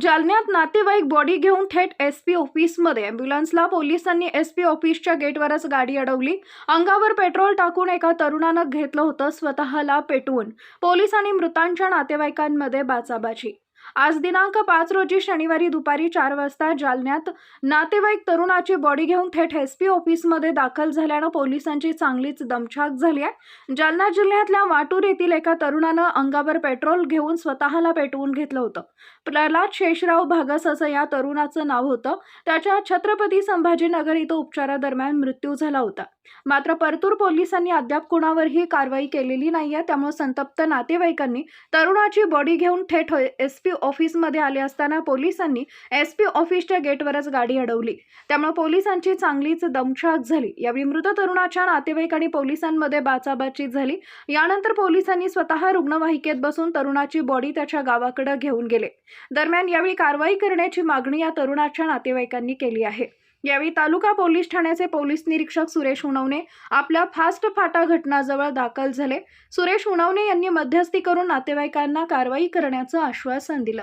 जालन्यात नातेवाईक बॉडी घेऊन थेट एस पी ऑफिसमध्ये. अँब्युलन्सला पोलिसांनी एस पी ऑफिसच्या गेटवरच गाडी अडवली. अंगावर पेट्रोल टाकून एका तरुणानं घेतलं होतं स्वतःला पेटवून. पोलिसांनी मृतांच्या नातेवाईकांमध्ये बाचाबाची आज दिनांक पाच रोजी शनिवारी दुपारी चार वाजता जालन्यात नातेवाईक तरुणाची बॉडी घेऊन थेट एस पी ऑफिसमध्ये दाखल झाल्यानं पोलिसांची चांगलीच दमछाक झाली आहे. जालना जिल्ह्यातल्या वाटूर येथील एका तरुणानं अंगावर पेट्रोल घेऊन स्वतःला पेटवून घेतलं होतं. प्रल्हाद शेषराव भागस असं या तरुणाचं नाव होतं. त्याच्या छत्रपती संभाजीनगर इथं उपचारादरम्यान मृत्यू झाला होता. मात्र परतूर पोलिसांनी अद्याप कुणावरही कारवाई केलेली नाहीये. त्यामुळे संतप्त नातेवाईकांनी तरुणाची बॉडी घेऊन थेट एस पी ऑफिसमध्ये आले असताना पोलिसांनी एस पी ऑफिसच्या गेटवरच गाडी अडवली. त्यामुळे पोलिसांची चांगलीच दमछाक झाली. यावेळी मृत तरुणाच्या नातेवाईक आणि पोलिसांमध्ये बाचाबाची झाली. यानंतर पोलिसांनी स्वतः रुग्णवाहिकेत बसून तरुणाची बॉडी त्याच्या गावाकडे घेऊन गेले. दरम्यान यावेळी कारवाई करण्याची मागणी या तरुणाच्या नातेवाईकांनी केली आहे. यावेळी तालुका पोलीस ठाण्याचे पोलीस निरीक्षक सुरेश उणवणे आपल्या फास्ट फाटा घटनाजवळ दाखल झाले. सुरेश उणवणे यांनी मध्यस्थी करून नातेवाईकांना कारवाई करण्याचं आश्वासन दिलं.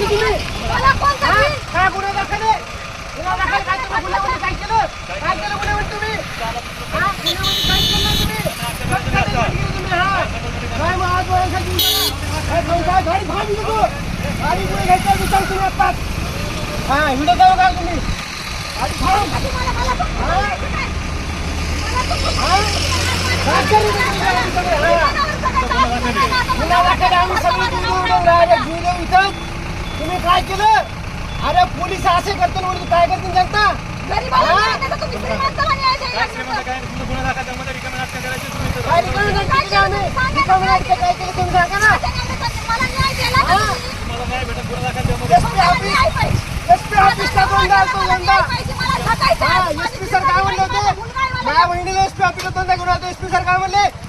तुम्ही हा? व्हिडिओ जाऊ का तुम्ही. हा? हा? तुम्ही काय केलं? अरे पोलीस असे करतो काय करतील जनता?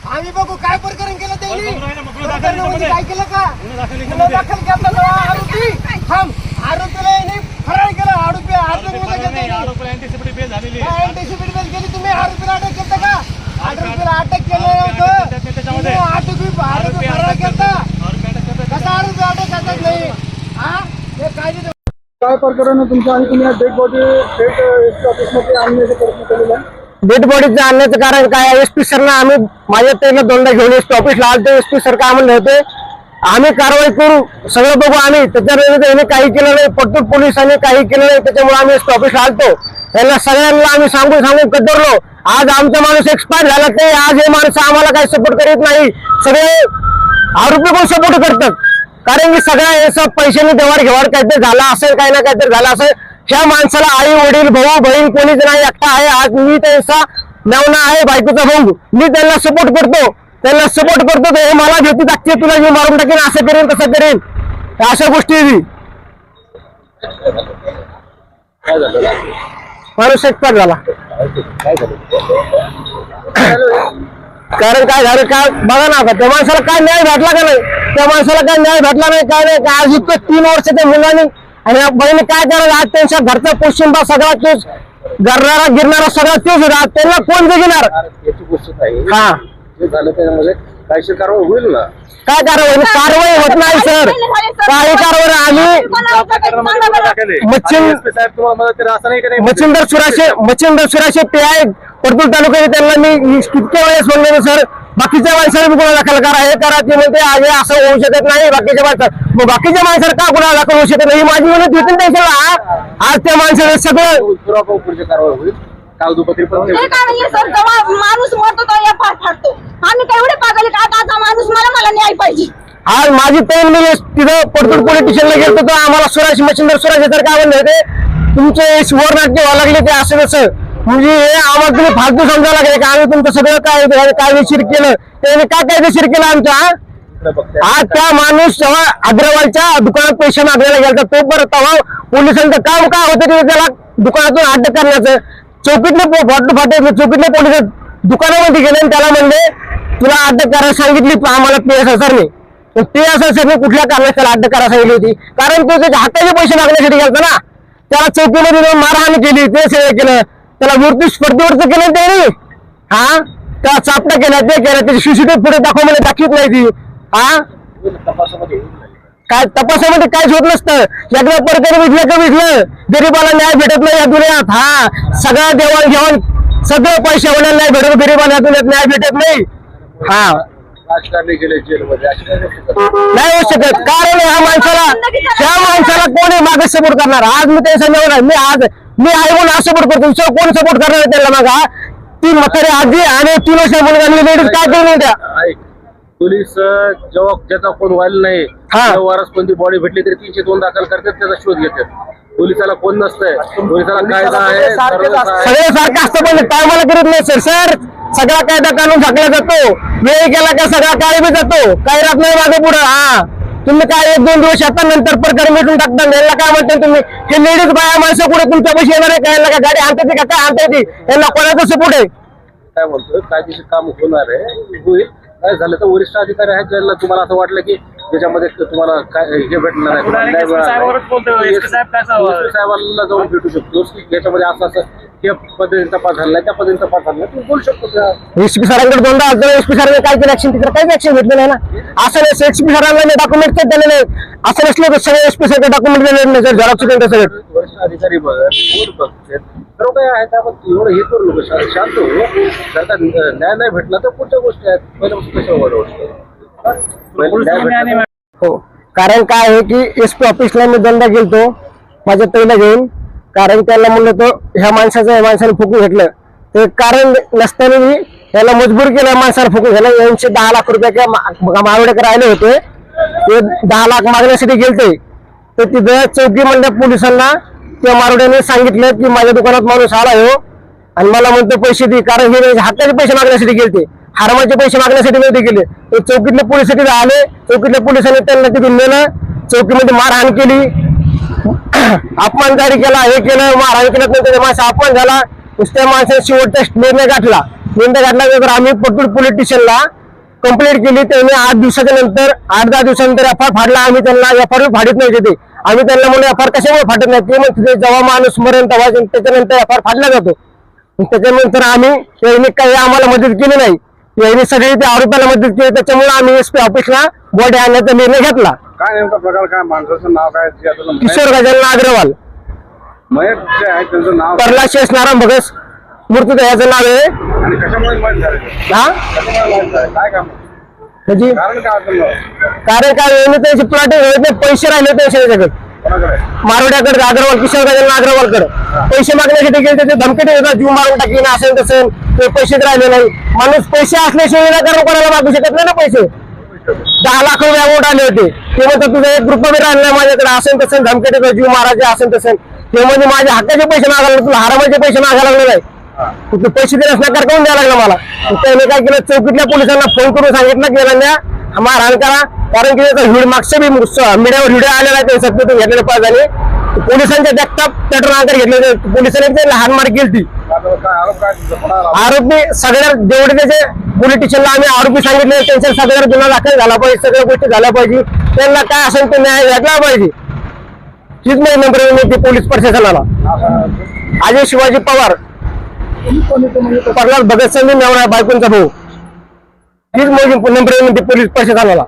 आम्ही? बघू काय प्रकरण केलं त्यांनी? प्रकरणामध्ये काय केलं का? दाखल केला तो आरोपी थांब. आरोपीला फरार केलं आरोपी आरोपीमध्ये गेले त्यांनी. anticipate bill केली. तुम्ही आरोपीला अटक केलं का? आरोपीला अटक केलं होतं. तुम्ही आरोपी आरोपी फरार केलता. कसा आरोपी अटक करतात नाही हा? हे कायदे काय प्रकरण आहे तुमचं? आणि तुम्ही डेड बॉडी थेट एस ऑफिसमध्ये आणण्याचा प्रयत्न केलेला आहे. डेड बॉडीचं आणण्याचं कारण काय? एस पी सरना आम्ही माझ्या त्यांना दोनदा घेऊन एस पी ऑफिसला आलतो. एस पी सर काय म्हणले होते आम्ही कारवाई करू सगळं बघू आम्ही. त्याच्यानंतर काही केलं नाही. पट्टूर पोलिसांनी काही केलं नाही. त्याच्यामुळे आम्ही एस पी ऑफिसला आलतो. त्यांना सगळ्यांना आम्ही सांगून सांगून कदरलो आज आमचा माणूस एक्सपायर झाला ते आज हे माणसं आम्हाला काही सपोर्ट करीत नाही. सगळे आरोपी पण सपोर्ट करतात. कारण की सगळ्या याचं पैशाने देवार घेवार काहीतरी झाला असेल काही ना काहीतरी झालं असेल. ह्या माणसाला आई वडील भाऊ बहीण कोणीच नाही. एकटा आहे. आज मी त्यांचा नवना आहे बायकोचा भाऊ. मी त्यांना सपोर्ट करतो. त्यांना सपोर्ट करतो तर हे मला भीती टाकते तुला मी मारून टाकेन असं करेन तसं करेन. अशा गोष्टी ती. माणूस एक्सपायर झाला कारण काय झालं काय बघा ना आता त्या माणसाला काय न्याय भेटला का नाही? त्या माणसाला काय न्याय भेटला नाही काय नाही काय आज इतकं तीन वर्ष त्या मुलांनी आणि बहिणी काय करायला आज त्यांच्या घरचा पोशिंबा सगळा तोच गरणारा गिरणारा सगळा तोच होता. आज त्यांना कोण जगिणार गोष्ट आहे. हा झालं त्यामध्ये कायदेशीर कारवाई होईल ना? काय कारवाई? कारवाई होत नाही सर. काही कारवाई आम्ही मच्छिंद SP साहेब तुम्हाला मदत करेल असं नाही का नाही? मच्छिंदर सुराशे मच्छिंदर सुराशे ते आहे परतूर तालुक्यात त्यांना मी कितक्या वेळेस म्हणलेलो सर. बाकीच्या माणसाला मी गुन्हा दाखल करा? हे करा ते म्हणते आज हे असं होऊ शकत नाही बाकीच्या माणसाला मग बाकीच्या माणसाला का गुन्हा दाखल होऊ शकत नाही? ही माझी म्हणत होती त्यांच्याला. आज त्या माणसाने सगळं होईल कागदोपत्री पण हे काय नाहीये सर जेव्हा माणूस मरतो तो या पार फाडतो. आम्ही काय एवढे पागल आहे का आता आता माणूस मला मला न्याय पाहिजे. आज माझी पेन मी तिथं परतूर पोलीस स्टेशनला गेलो तर आम्हाला सुराश मच्छिंदर सुराश सर काय म्हणले होते? तुमचे वर नाट्य व्हावं लागले ते असं तसं. म्हणजे हे आम्हाला तुम्ही फालतू समजायला लागले की? आम्ही तुमचं सगळं काय कायदेशीर केलं? त्याने काय कायदेशीर केलं आमचं? हा? आज त्या माणूस जेव्हा अग्रवालच्या दुकानात पैसे मागायला गेला तो परत तेव्हा पोलिसांचं काम काय होतं ते त्याला दुकानातून अटक करण्याचं? चौकीतले फाटू फाटे चौकीतले पोलीस दुकानामध्ये गेले आणि त्याला म्हणले तुला अटक करायला सांगितली आम्हाला पी एस सरने पी ते असं सगळे कुठल्या कारणात त्याला अटक करायला सांगितली होती? कारण तो त्याच्या हाताचे पैसे मागण्यासाठी गेलता ना. त्याला चौकीमध्ये जाऊन मारहाण केली ते सगळं केलं. त्याला मूर्ती स्पर्धेवरच केलं ते हा? त्याला चापटा केला ते केलं त्याची सीसीटीव्ही पुढे दाखव मला दाखवत नाही ती. हा? काय तपासामध्ये काहीच होत नसतं. एकदा प्रकारे विजलं का विजलं गरीबाला न्याय भेटत नाही या दुनियात. हा सगळं देवाण घेवाण सगळं पैसे होण्याला नाही भेटत गरीबाला या दुनियात न्याय भेटत नाही. हा. नाही होऊ शकत. कारण ह्या माणसाला ह्या माणसाला कोणी मागे सपोर्ट करणार? आज मी ते समजवणार मी आज मी आहे म्हणून आज सपोर्ट करतो. दुसरं कोण सपोर्ट करणार आहे त्याला मागा? ती म्हातारी आजी आणि वर्षा मुलगा लेडीज काय करू त्या? ऐक पोलीस जेव्हा ज्याचा कोण व्हायला नाही हा. वारस कोणती बॉडी भेटली तरी तीनशे दोन दाखल करतात त्याचा शोध घेतात. पोलिसाला कोण नसतंय? पोलिसाला कायदा आहे सर्व आहे. सगळे सारखं असतं पण टायमाला करत नाही सर सर सगळा कायदा कानून झाकला जातो. वेळ केला का सगळा काळ बी जातो. काही राहत नाही मागे पुढं. हा. तुम्ही काय एक दोन दिवस येतात नंतर प्रकारे मिटून टाकता. यांना काय म्हणते तुम्ही? हे लेडीज बाया माणसं पुढे तुमच्या पैसे येणार आहे? काय का? गाडी आणते का? काय आणते ती? यांना कोणाचं सपोर्ट आहे? काय म्हणतो कायदेशीर काम होणार आहे? होईल. काय झालं तर वरिष्ठ अधिकारी आहेत ज्यांना तुम्हाला असं वाटलं की त्याच्यामध्ये तुम्हाला काय हे भेटणार आहे? साहेबांना जाऊन भेटू शकतो. की याच्यामध्ये असं असं या पद्धतीने तपास झाला त्या पद्धतीने तपास झाला. तुम्ही बोलू शकतो त्या एसपी सरांकडे दोनदा अर्ज एसपी सरांनी काय केलं? ऍक्शन तिकडे काहीच ऍक्शन घेतलं नाही ना. असं नाही एसपी सरांना डॉक्युमेंट काही दिले नाही. असं नसलं तर सगळे एसपी सर डॉक्युमेंट दिले नाही. सर झेरॉक्स त्यांचं सगळं वरिष्ठ अधिकारी कोण बघतात सर्व काही आहे त्यामध्ये एवढं हे करू नको शा- शांत हो जर का न्याय नाही भेटला तर पुढच्या गोष्टी आहेत. पहिल्यापासून वाढवतो पहिले न्याय भेटला तर- हो. कारण काय आहे की एस पी ऑफिसला मी दोनदा गेलतो माझ्या तैला घेऊन. कारण त्याला म्हणलं तो ह्या माणसाचं या माणसाने फुकून घेतलं. ते कारण नसताना मी याला मजबूर केलं माणसाला फुकून घ्यायला यांचे दहा लाख रुपये मावडेकर आले होते. ते दहा लाख मागण्यासाठी गेलते. तर तिथं चौकी म्हणल्या पोलिसांना त्या मारुड्याने सांगितलं की माझ्या दुकानात माणूस आला हो. आणि मला म्हणतो पैसे दे कारण हे म्हणजे हक्काचे पैसे मागण्यासाठी गेलते. हारमाचे पैसे मागण्यासाठी नव्हते गेले. ते चौकीतले पोलीस तिथे आले चौकीतल्या पोलिसांनी त्यांना तिथून नेलं चौकीमध्ये मारहाण केली. अपमानकारी केला हे केलं मारहाण केलं नंतर माणसा अपमान झाला. नुसत्या माणसाने शेवटचा निर्णय गाठला. निर्णय गाठल्यानंतर आम्ही पटूर पोलीस स्टेशनला कंप्लेंट केली. त्यांनी आठ दिवसाच्या नंतर आठ दहा दिवसानंतर एफ आर फाडला. आम्ही त्यांना एफ आर फाडत नाही ते. आम्ही त्यांना म्हणून एफ कशामुळे फाटत नाही? ते म्हणते जेव्हा माणूस मरण तेव्हा त्याच्यानंतर एफ आर फाडला जातो. त्याच्यानंतर आम्ही यांनी काही आम्हाला मदत केली नाही. यांनी सगळी त्या आरोपाला मदत केली. त्याच्यामुळे आम्ही एस पी ऑफिसला बॉडी आणण्याचा निर्णय घेतला. काय नेमका प्रकार काय माणसाचं नाव काय? किशोर गजानन अग्रवाल. प्रल्हाद शेष नारायण भगस मूर्ती याचं नाव आहे. आणि कशामुळे हा? काय काम? म्हणजे कारण काय कारण यांनी त्यांचे प्लॉट पैसे राहिले त्यांच्याकडे कोणाकडे? मारोड्याकडे अग्रवाल किशोर गजानन अग्रवालकडे पैसे मागण्यासाठी गेले त्याचे धमके देतात जीव मारून टाकीन असेल तसेल ते पैसेच राहिले नाही. माणूस पैसे असल्याशिवाय निराकरण कोणाला मागू शकत नाही ना पैसे. दहा लाख रुपये अमाऊंट आले होते. ते म्हणतात तुझा एक रुपया बी राहिला नाही माझ्याकडे असेल तसेल धमके देतात जीव मारायचे असेल तसेल. ते म्हणजे माझ्या हक्काचे पैसे मागायला तुला हरामाचे पैसे मागायला लागले नाही. तू पैसे देण्यास नकार करून द्यायला लागला मला. त्याने काय केलं चौकीतल्या पोलिसांना फोन करून सांगितलं की यांना मारहाण करा. कारण की त्याचा व्हिडिओ मागच्या बी मीडियावर व्हिडिओ आलेला आहे ते सत्य घेतलेले पाहिजे पोलिसांच्या देखताप पेट्रोल अंतर घेतले पोलिसांनी ते लहान मार केली आरोप तुझा? सगळ्या जेवढे त्याचे पोलीस स्टेशनला आम्ही आरोपी सांगितले त्यांच्या सगळ्या गुन्हा दाखल झाला पाहिजे सगळ्या गोष्टी झाल्या पाहिजे. त्यांना काय असेल ते न्याय भेटला पाहिजे. हीच माझी नंबर पोलीस प्रशासनाला. अजय शिवाजी पवार. प्रल्हाद भगतसिंग सिंग बायकोंचा भाऊ. तीच मुलगी नंबर विनंती पोलीस प्रशासनाला